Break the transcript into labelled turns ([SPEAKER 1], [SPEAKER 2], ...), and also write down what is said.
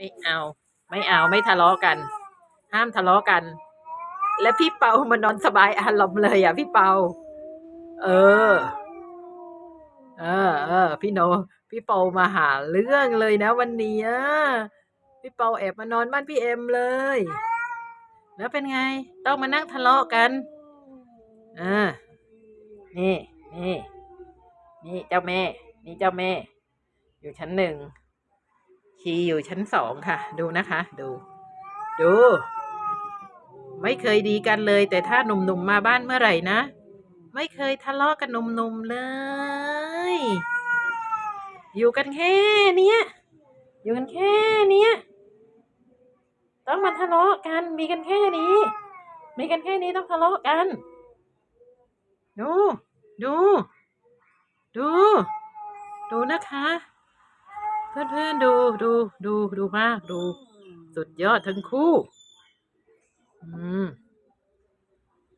[SPEAKER 1] ไม่เอา ไม่เอาไม่ทะเลาะกัน ห้ามทะเลาะกัน และพี่เปามานอนสบายอารมณ์เลยอะ พี่เปา เออ เออเออพี่โน พี่เปามาหาเรื่องเลยนะ วันนี้พี่เปาแอบมานอนบ้านพี่เอ็มเลย แล้วเป็นไง ต้องมานั่งทะเลาะกันอ่านี่นี่นี่เจ้าแม่ นี่เจ้าแม่ อยู่ชั้นหนึ่ง ชีอยู่ชั้นสองค่ะ ดูนะคะ ดู ดู ไม่เคยดีกันเลย แต่ถ้าหนุ่มๆมาบ้านเมื่อไหร่นะ ไม่เคยทะเลาะกันหนุ่มๆเลย อยู่กันแค่เนี้ย อยู่กันแค่เนี้ย ต้องมาทะเลาะกัน มีกันแค่นี้ มีกันแค่นี้ต้องทะเลาะกัน ดู ดู ดู ดูนะคะ เพื่อนๆดูดูดูดูมากดู สุดยอดทั้งคู่